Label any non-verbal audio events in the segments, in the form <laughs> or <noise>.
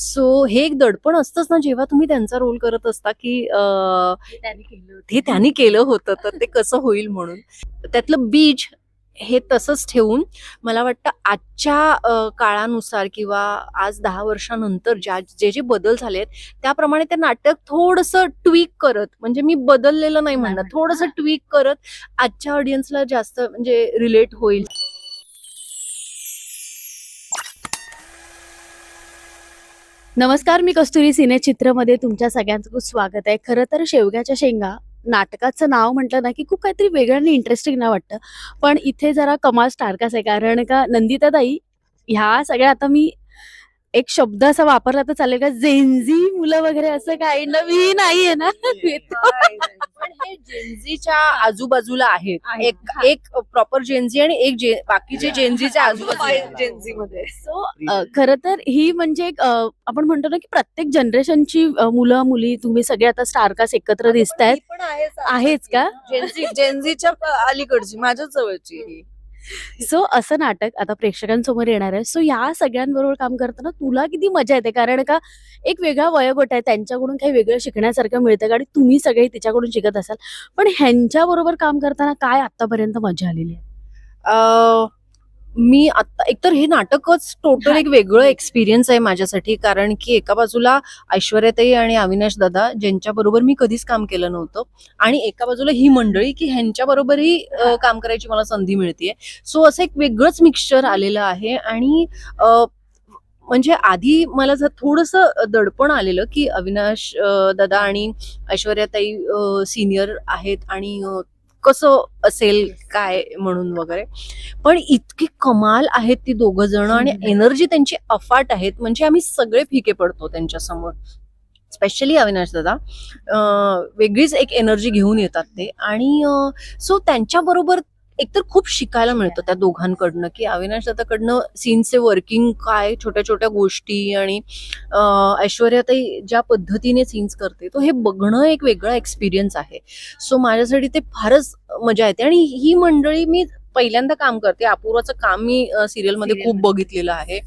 So हे एक दडपण असतंच ना जेव्हा तुम्ही त्यांचा रोल करत असता की हे त्यांनी केलं होतं. तर ते कसं होईल म्हणून. त्यातलं बीज हे तसंच ठेवून मला वाटतं आजच्या काळानुसार किंवा आज दहा वर्षानंतर ज्या जे जे बदल झाले आहेत त्याप्रमाणे ते नाटक थोडंसं ट्विक करत म्हणजे मी बदललेलं नाही म्हणणार. थोडंसं ट्विक करत आजच्या ऑडियन्सला जास्त म्हणजे रिलेट होईल. नमस्कार मी कस्तुरी सिनेचित्रमध्ये तुमच्या सगळ्यांचं खूप स्वागत आहे. खरं तर शेवग्याच्या शेंगा नाटकाचं नाव म्हटलं ना की खूप काहीतरी वेगळं आणि इंटरेस्टिंग नाव वाटतं. पण इथे जरा कमाल स्टारकास आहे कारण का नंदिताताई ह्या सगळ्या आता मी एक शब्द असा वापरला तर चालेल का? जेन्झी मुलं वगैरे असं काही नवीन नाही आहे ना पण हे जेनझीच्या आजूबाजूला आहेत. आहे. एक एक प्रॉपर जेनझी आणि एक जे बाकीचे जेनझीच्या आजूबाजूला. जेन्झी मध्ये. सो खरं तर ही म्हणजे एक, अ, आपण म्हणतो ना की प्रत्येक जनरेशनची मुलं मुली तुम्ही सगळे आता स्टारकास्ट एकत्र दिसतायत. पण आहेच आहेच का? जेन्झी जेन्झीच्या अलीकडची माझ्याच जवळची ही. सो असं नाटक आता प्रेक्षकांसमोर येणार आहे. सो या सगळ्यांबरोबर काम करताना तुला किती मजा येते? कारण का एक वेगळा वयोगट आहे. त्यांच्याकडून काही वेगळं शिकण्यासारखं मिळतं आणि तुम्ही सगळे तिच्याकडून शिकत असाल. पण ह्यांच्याबरोबर काम करताना काय आतापर्यंत मजा आलेली आहे? मी आता एकतर हे नाटकच टोटल एक वेगळं एक्सपिरियन्स आहे माझ्यासाठी कारण की एका बाजूला ऐश्वर्याताई आणि अविनाश दादा ज्यांच्या बरोबर मी कधीच काम केलं नव्हतं आणि एका बाजूला ही मंडळी की ह्यांच्या बरोबरही काम करायची मला संधी मिळते सो असं एक वेगळंच मिक्सचर आलेलं आहे आणि म्हणजे आधी मला जर थोडस दडपण आलेलं की अविनाश दादा आणि ऐश्वर्याताई सिनियर आहेत आणि कसं असेल काय म्हणून वगैरे. पण इतकी कमाल आहेत ती दोघ जण आणि. एनर्जी त्यांची अफाट आहेत. म्हणजे आम्ही सगळे फिके पडतो त्यांच्यासमोर. स्पेशली अविनाश दादा. वेगळीच एक एनर्जी घेऊन येतात ते. आणि सो त्यांच्या बरोबर एकतर खूप शिकायला मिळतं त्या दोघांकडनं की अविनाश दादाकडनं सीनचे वर्किंग काय छोट्या छोट्या गोष्टी आणि ऐश्वर्याताई ज्या पद्धतीने सीन्स करते तो हे बघणं एक वेगळा एक्सपिरियन्स आहे. सो माझ्यासाठी ते फारच मजा येते. आणि ही मंडळी मी पहिल्यांदा काम करते. अपूर्वाचं काम मी सिरियलमध्ये Serial खूप. बघितलेलं आहे.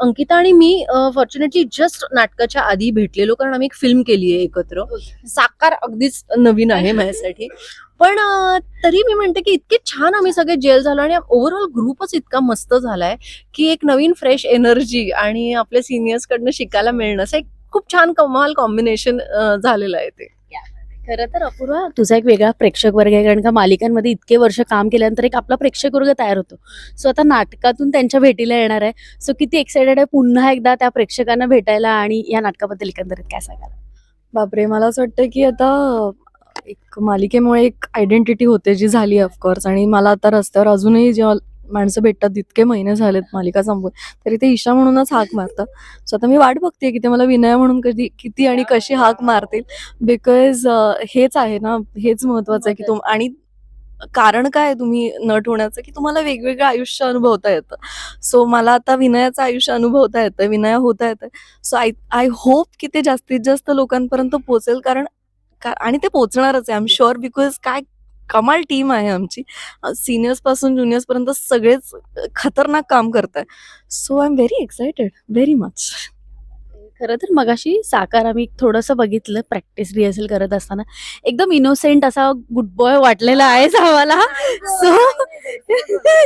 अंकिता आणि मी फॉर्च्युनेटली जस्ट नाटकाच्या आधी भेटलेलो कारण आम्ही एक फिल्म केली आहे एकत्र. साकार अगदीच नवीन आहे माझ्यासाठी. पण तरी मी म्हणते की इतके छान आम्ही सगळे जेल झालो आणि ओव्हरऑल ग्रुपच इतका मस्त झालाय की एक नवीन फ्रेश एनर्जी आणि आपल्या सिनियर्स कडनं शिकायला मिळणं. असं एक खूप छान कमाल कॉम्बिनेशन झालेलं आहे ते. खरं तर अपूर्वा तुझा एक वेगळा प्रेक्षक वर्ग आहे कारण का मालिकांमध्ये इतके वर्ष काम केल्यानंतर एक आपला प्रेक्षक वर्ग तयार होतो. सो आता नाटकातून त्यांच्या भेटीला येणार आहे. सो किती एक्सायटेड आहे पुन्हा एकदा त्या प्रेक्षकांना भेटायला आणि या नाटकाबद्दल एकंदरीत काय सांगायला बापरे मला असं वाटतं की आता एक मालिकेमुळे एक आयडेंटिटी होते जी झाली ऑफकोर्स आणि मला आता रस्त्यावर अजूनही जेव्हा माणसं भेटतात इतके महिने झालेत मालिका संपून तरी ते ईशा म्हणूनच हाक मारतात सो आता मी वाट बघते की ते मला विनया म्हणून कधी किती आणि कशी हाक मारतील. बिकॉज हेच आहे ना हेच महत्वाचं आहे की तुम आणि कारण काय तुम्ही नट होण्याचं? की तुम्हाला वेगवेगळं आयुष्य अनुभवता येतं. सो मला आता विनयाचं आयुष्य अनुभवता येतं विनया होता येतं. सो आय आय होप की ते जास्तीत जास्त लोकांपर्यंत पोचेल कारण आणि ते पोचणारच आहे आय एम शुअर बिकॉज काय कमाल टीम आहे आमची. सिनियर्सपासून पर्यंत सगळेच खतरनाक काम करत आहे so I am very excited very much खरं तर मगाशी साकार आम्ही थोडंसं बघितलं प्रॅक्टिस रिहर्सल करत असताना. एकदम इनोसेंट असा गुड बॉय वाटलेला आहेस आम्हाला. सो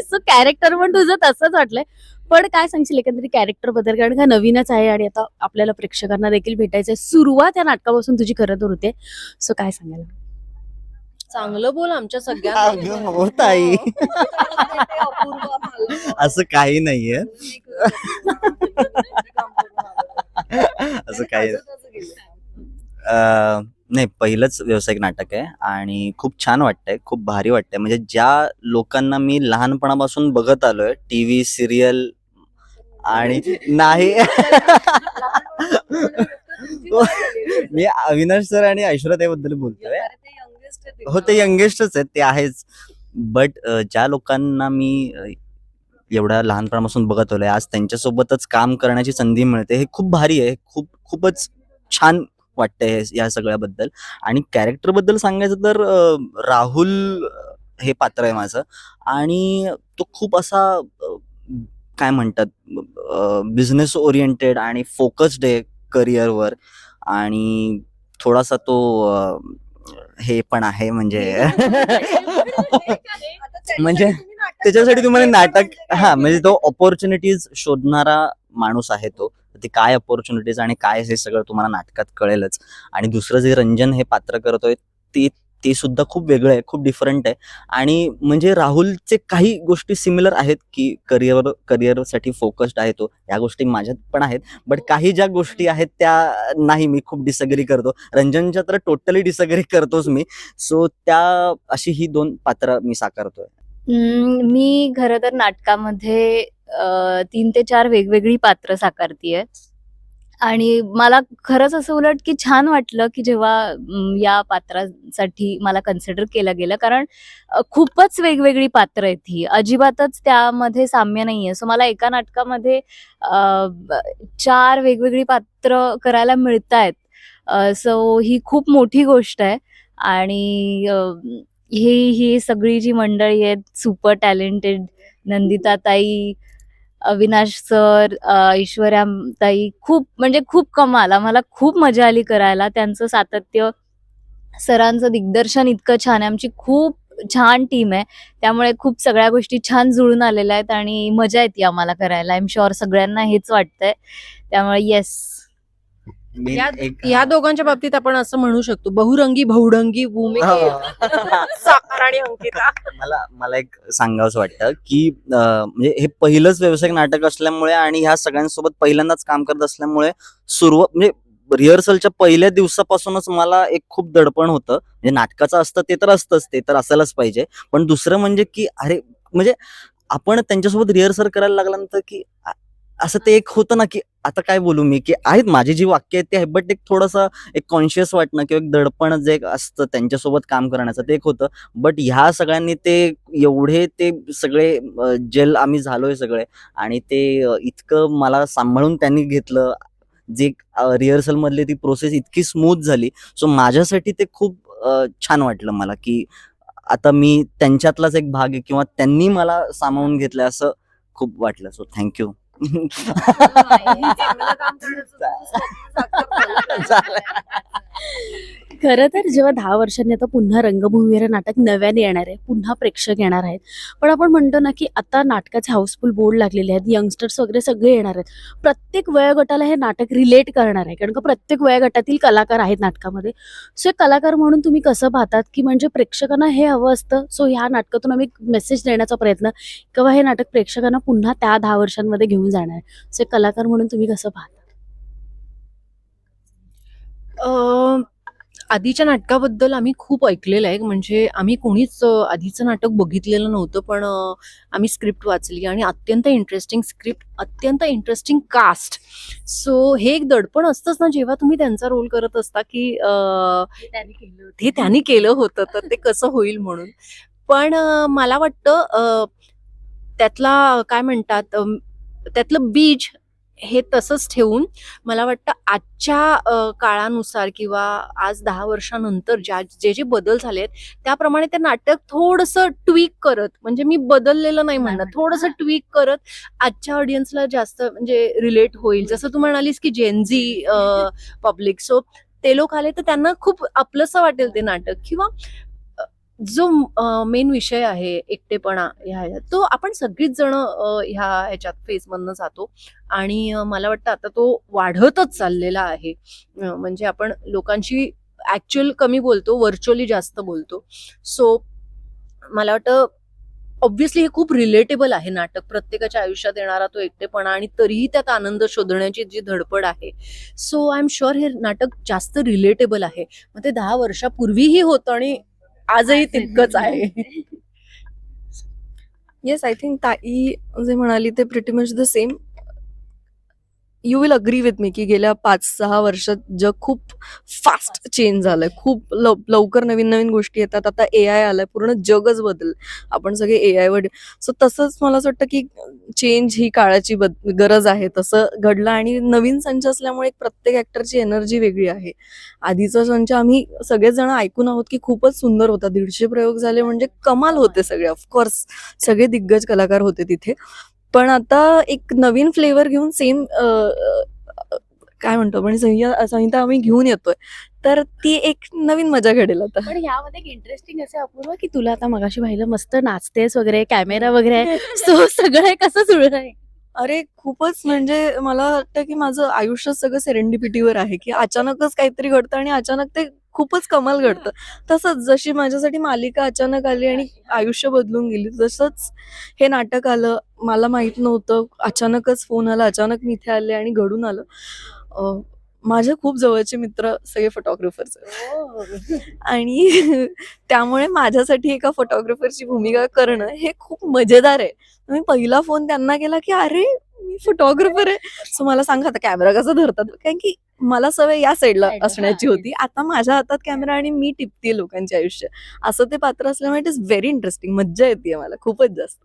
सो कॅरेक्टर पण तुझं तसंच वाटलंय. पण काय सांगशील एकंदरीत कॅरेक्टरबद्दल? कारण का नवीनच आहे आणि आता आपल्याला प्रेक्षकांना देखील भेटायचंय. सुरुवात या नाटकापासून तुझी करत होते. सो काय सांगायला? चांगलं बोल आमच्या अगं हो ताई. असं काही नाहीये. असं काही अं, नाही पहिलंच व्यावसायिक नाटक आहे आणि खूप छान वाटतंय खूप भारी वाटतंय. म्हणजे ज्या लोकांना मी लहानपणापासून बघत आलोय टीव्ही सिरियल आणि <laughs> नाही. मी अविनाश सर आणि ऐश्वर्याताईबद्दल बोलतोय. हो ते यंगेस्टच आहेत ते आहेच. बट ज्या लोकांना मी एवढ्या लहानपणापासून बघत आलोय आज त्यांच्यासोबतच काम करण्याची संधी मिळते हे खूप भारी आहे. खूप खूपच छान वाटतंय हे- या सगळ्याबद्दल. आणि कॅरेक्टरबद्दल सांगायचं तर राहुल हे पात्र आहे माझं. आणि तो खूप असा काय म्हणतात बिझनेस ओरिएंटेड आणि फोकस्ड आहे करिअरवर आणि थोडासा तो हे पण आहे म्हणजे <laughs> म्हणजे त्याच्यासाठी तुम्हाला नाटक हा म्हणजे तो ऑपॉर्च्युनिटीज शोधणारा माणूस आहे तो. ते काय ऑपॉर्च्युनिटीज आणि काय हे सगळं तुम्हाला नाटकात कळेलच. आणि दुसरं जे रंजन हे पात्र करतोय ते ते सुद्धा खूप वेगळं आहे खूप डिफरंट आहे. आणि म्हणजे राहुलचे काही गोष्टी सिमिलर आहेत की करिअर करिअरसाठी फोकस्ड आहे तो या गोष्टी माझ्यात पण आहेत. बट काही ज्या गोष्टी आहेत त्या नाही मी खूप डिसअग्री करतो. रंजनच्या तर टोटली डिसअग्री करतोच मी. सो त्या अशी ही दोन पात्र मी साकारतोय. मी खरं तर नाटकामध्ये तीन ते चार वेगवेगळी पात्र साकारतीये. आणि मला खरंच असं उलट की छान वाटलं की जेव्हा या पात्रासाठी मला कन्सिडर केलं गेलं. कारण खूपच वेगवेगळी पात्र आहेत ही. अजिबातच त्यामध्ये साम्य नाहीये. सो मला एका नाटकामध्ये चार वेगवेगळी पात्र करायला मिळत आहेत सो ही खूप मोठी गोष्ट आहे. आणि ही ही सगळी जी मंडळी आहेत सुपर टॅलेंटेड नंदिता ताई अविनाश सर ऐश्वर्या ताई खूप म्हणजे खूप कमाल. आम्हाला खूप मजा आली करायला. त्यांचं सातत्य सरांचं दिग्दर्शन इतकं छान आहे. आमची खूप छान टीम आहे. त्यामुळे खूप सगळ्या गोष्टी छान जुळून आलेल्या आहेत आणि मजा येते आम्हाला करायला. आय एम शुअर सगळ्यांना हेच वाटतंय. त्यामुळे येस या- दोघांच्या बाबतीत आपण असं म्हणू शकतो. बहुरंगी बहुडंगी. साकार आणि अंकिता. मला मला एक सांगावंसं वाटतं की म्हणजे हे पहिलंच व्यावसायिक नाटक असल्यामुळे आणि ह्या सगळ्यांसोबत पहिल्यांदाच काम करत असल्यामुळे सुरुवात म्हणजे रिहर्सलच्या पहिल्या दिवसापासूनच मला एक खूप दडपण होतं. म्हणजे नाटकाचं असतं ते तर असतंच ते तर असायलाच पाहिजे. पण दुसरं म्हणजे की अरे म्हणजे आपण त्यांच्यासोबत रिहर्सल करायला लागल्यानंतर की असं ते एक होतं ना की आता काय बोलू मी की आहेत माझी जी वाक्य आहेत ते आहेत बट एक थोडंसं एक कॉन्शियस वाटणं किंवा एक दडपण जे एक असतं त्यांच्यासोबत काम करण्याचं ते एक होतं. बट ह्या सगळ्यांनी ते एवढे ते सगळे जेल आम्ही झालोय सगळे आणि ते इतकं मला सांभाळून त्यांनी घेतलं. जे रिहर्सल मधली ती प्रोसेस इतकी स्मूथ झाली. सो माझ्यासाठी ते खूप छान वाटलं मला की आता मी त्यांच्यातलाच एक भाग आहे किंवा त्यांनी मला सामावून घेतलं असं खूप वाटलं. सो थँक्यू काम करण्याचं स्वप्न साकार झालं. चालेल खरं तर जेव्हा दहा वर्षांनी आता पुन्हा रंगभूमीवर नाटक नव्याने येणार आहे पुन्हा प्रेक्षक येणार आहेत पण आपण म्हणतो ना की आता नाटकाचे हाऊसफुल बोर्ड लागलेले आहेत यंगस्टर्स वगैरे सगळे येणार आहेत. प्रत्येक वयोगटाला हे नाटक रिलेट करणार आहे कारण का प्रत्येक वयोगटातील कलाकार आहेत नाटकामध्ये. सो कलाकार म्हणून तुम्ही कसं पाहतात की म्हणजे प्रेक्षकांना हे हवं असतं? सो ह्या नाटकातून आम्ही मेसेज देण्याचा प्रयत्न किंवा हे नाटक प्रेक्षकांना पुन्हा त्या दहा वर्षांमध्ये घेऊन जाणार आहे. सो कलाकार म्हणून तुम्ही कसं पाहता? आधीच्या नाटकाबद्दल आम्ही खूप ऐकलेलं आहे. म्हणजे आम्ही कोणीच आधीचं नाटक बघितलेलं नव्हतं पण आम्ही स्क्रिप्ट वाचली आणि अत्यंत इंटरेस्टिंग स्क्रिप्ट अत्यंत इंटरेस्टिंग कास्ट सो हे एक दडपण असतंच ना जेव्हा तुम्ही त्यांचा रोल करत असता की हे त्यांनी केलं होतं. तर ते कसं होईल म्हणून. पण मला वाटतं त्यातला काय म्हणतात त्यातलं बीज हे तसंच ठेवून मला वाटतं आजच्या काळानुसार किंवा आज दहा वर्षानंतर ज्या जे जे बदल झाले आहेत त्याप्रमाणे ते नाटक थोडंसं ट्विक करत म्हणजे मी बदललेलं नाही म्हणणार. थोडंसं ट्विक करत आजच्या ऑडियन्सला जास्त म्हणजे रिलेट होईल. जसं तू म्हणालीस की जेनझी पब्लिक सो ते लोक आले तर त्यांना खूप आपलंसं वाटेल ते नाटक किंवा जो मेन विषय आहे एकटेपणा ह्या तो आपण सगळीच जण ह्या ह्याच्यात फेजमधनं जातो. आणि मला वाटतं आता तो वाढतच चाललेला आहे. म्हणजे आपण लोकांशी ऍक्च्युअल कमी बोलतो व्हर्च्युअली जास्त बोलतो. सो मला वाटतं ऑब्व्हियसली हे खूप रिलेटेबल आहे नाटक. प्रत्येकाच्या आयुष्यात येणारा तो एकटेपणा आणि तरीही त्यात आनंद शोधण्याची जी धडपड आहे. सो आय एम शुअर हे नाटक जास्त रिलेटेबल आहे. मग ते दहा वर्षापूर्वीही होतं आणि आजही तितकंच आहे. येस आय थिंक ताई जे म्हणाली ते pretty much the same you will agree with me की गेल्या पाच सहा वर्षात जग खूप फास्ट चेंज झालंय. खूप लव लवकर नवीन नवीन गोष्टी येतात. आता ए आय आलाय पूर्ण जगच बदल. आपण सगळे ए आयवर सो तसंच मला असं वाटतं की चेंज ही काळाची बद गरज आहे. तसं घडलं आणि नवीन संच असल्यामुळे प्रत्येक ऍक्टरची एनर्जी वेगळी आहे. आधीचा संच आम्ही सगळेच जण ऐकून आहोत की खूपच सुंदर होता. दीडशे प्रयोग झाले म्हणजे कमाल होते सगळे. ऑफकोर्स सगळे दिग्गज कलाकार होते तिथे. पण आता एक नवीन फ्लेवर घेऊन सेम काय म्हणतो आपण संहिता संहिता आम्ही घेऊन येतोय. तर ती एक नवीन मजा घडेल आता. पण ह्यामध्ये एक इंटरेस्टिंग असे अपूर्व की तुला आता मगाशी पाहिलं मस्त नाचतेस वगैरे कॅमेरा वगैरे <laughs> सो सगळं कसं सुरू आहे? अरे खूपच म्हणजे मला वाटतं की माझं आयुष्य सगळं सेरेंडिपिटीवर आहे की अचानकच काहीतरी घडतं आणि अचानक ते खूपच कमाल घडतं. तसंच जशी माझ्यासाठी मालिका अचानक आली आणि आयुष्य बदलून गेली तसंच हे नाटक आलं. मला माहीत नव्हतं. अचानकच फोन आला. अचानक मी इथे आले आणि घडून आलं. अं, माझे खूप जवळचे मित्र सगळे फोटोग्राफर्स आणि <laughs> त्यामुळे माझ्यासाठी एका फोटोग्राफरची भूमिका करणं हे खूप मजेदार आहे. मी पहिला फोन त्यांना केला की अरे मी फोटोग्राफर आहे. सो मला सांगा आता कॅमेरा कसा धरतात? कारण की मला सवय या साईडला असण्याची होती. आता माझ्या हातात कॅमेरा आणि मी टिपते लोकांचे आयुष्य. असं ते पात्र असल्यामुळे इट इज व्हेरी इंटरेस्टिंग मज्जा येते मला. खूपच जास्त.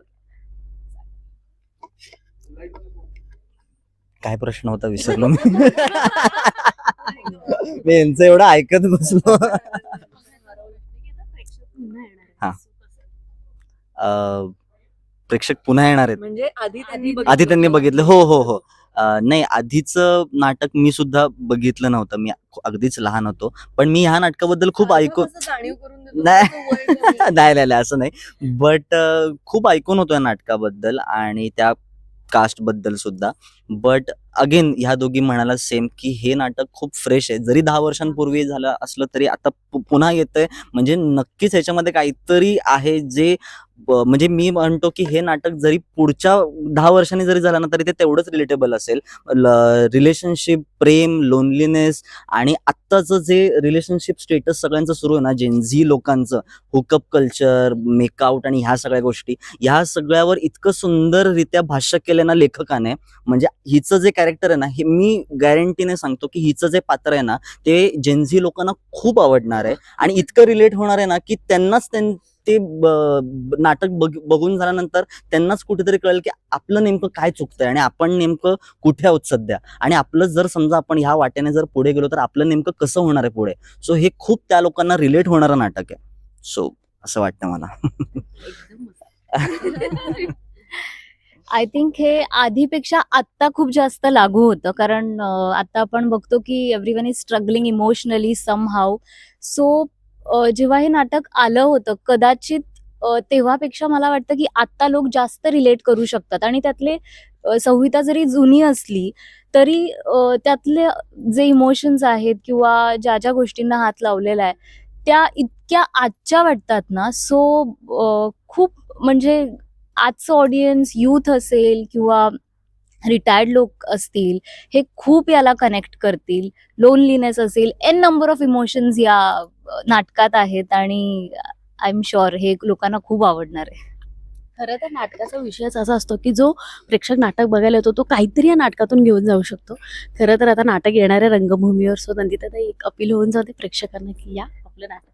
काय प्रश्न होता विसरलो मी. मी यांचं एवढं ऐकत बसलो. हा. अं, प्रेक्षक पुन्हा येणार आहेत. म्हणजे आधी त्यांनी आधी त्यांनी बघितलं. हो हो हो. नाही आधीचं नाटक मी सुद्धा बघितलं नव्हतं. मी अगदीच लहान होतो. पण मी ह्या नाटकाबद्दल खूप ऐकून नाही. <laughs> नाही नाही नाही, असं नाही. बट खूप ऐकून होतो या नाटकाबद्दल आणि त्या कास्टबद्दल सुद्धा. बट अगेन ह्या दोघी म्हणाला सेम की हे नाटक खूप फ्रेश आहे. जरी दहा वर्षांपूर्वी झालं असलं तरी आता पुन्हा येतंय. म्हणजे नक्कीच ह्याच्यामध्ये काहीतरी आहे जे म्हणजे मी म्हणतो की हे नाटक जरी पुढच्या दहा वर्षांनी जरी झालं ना तरी ते तेवढंच रिलेटेबल असेल. रिलेशनशिप प्रेम लोनलीनेस आणि आत्ताचं जे रिलेशनशिप स्टेटस सगळ्यांचं सुरू आहे ना जेनझी लोकांचं हुकअप कल्चर मेकआउट आणि ह्या सगळ्या गोष्टी ह्या सगळ्यावर इतकं सुंदररित्या भाष्य केलं ना लेखकाने म्हणजे हिचं जे कॅरेक्टर आहे ना हे मी गॅरंटीने सांगतो की हिचं जे पात्र आहे ना ते जेन्झी लोकांना खूप आवडणार आहे. आणि इतकं रिलेट होणार आहे ना की त्यांनाच त्यां ते नाटक बघ बघून झाल्यानंतर त्यांनाच कुठेतरी कळेल की आपलं नेमकं काय चुकतंय आणि आपण नेमकं कुठे आहोत सध्या. आणि आपलं जर समजा आपण ह्या वाट्याने जर पुढे गेलो तर आपलं नेमकं कसं होणार आहे पुढे? सो हे खूप त्या लोकांना रिलेट होणारं नाटक आहे. सो असं वाटतं मला. <laughs> आय थिंक हे आधीपेक्षा आत्ता खूप जास्त लागू होतं. कारण आत्ता आता आपण बघतो की everyone is struggling emotionally somehow so जेव्हा हे नाटक आलं होतं कदाचित तेव्हापेक्षा मला वाटतं की आत्ता लोक जास्त रिलेट करू शकतात. आणि त्यातले संहिता जरी जुनी असली तरी त्यातले जे इमोशन्स आहेत किंवा ज्या ज्या गोष्टींना हात लावलेला आहे त्या इतक्या आजच्या वाटतात ना. सो खूप म्हणजे आजचं ऑडियन्स यूथ असेल किंवा रिटायर्ड लोक असतील हे खूप याला कनेक्ट करतील. लोनलीनेस असेल एन नंबर ऑफ इमोशन्स या नाटकात आहेत आणि आय एम शुअर हे लोकांना खूप आवडणार आहे. खरं तर नाटकाचा विषयच असा असतो की जो प्रेक्षक नाटक बघायला येतो तो काहीतरी या नाटकातून घेऊन जाऊ शकतो. खरं तर आता नाटक येणाऱ्या रंगभूमीवर सो नंदिता एक अपील होऊन जाते प्रेक्षकांना की या आपलं नाटक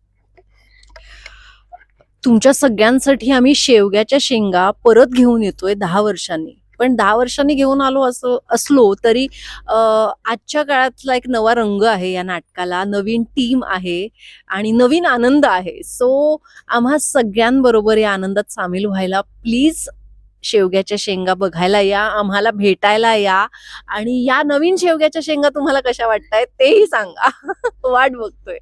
तुमच्या सगळ्यांसाठी आम्ही शेवग्याच्या शेंगा परत घेऊन येतोय दहा वर्षांनी. पण दहा वर्षांनी घेऊन आलो असं असलो तरी आजच्या काळातला एक नवा रंग आहे या नाटकाला. नवीन टीम आहे आणि नवीन आनंद आहे. सो आम्हा सगळ्यांबरोबर या आनंदात सामील व्हायला प्लीज शेवग्याच्या शेंगा बघायला या आम्हाला भेटायला या आणि या नवीन शेवग्याच्या शेंगा तुम्हाला कशा वाटतायत तेही सांगा. <laughs> वाट बघतोय.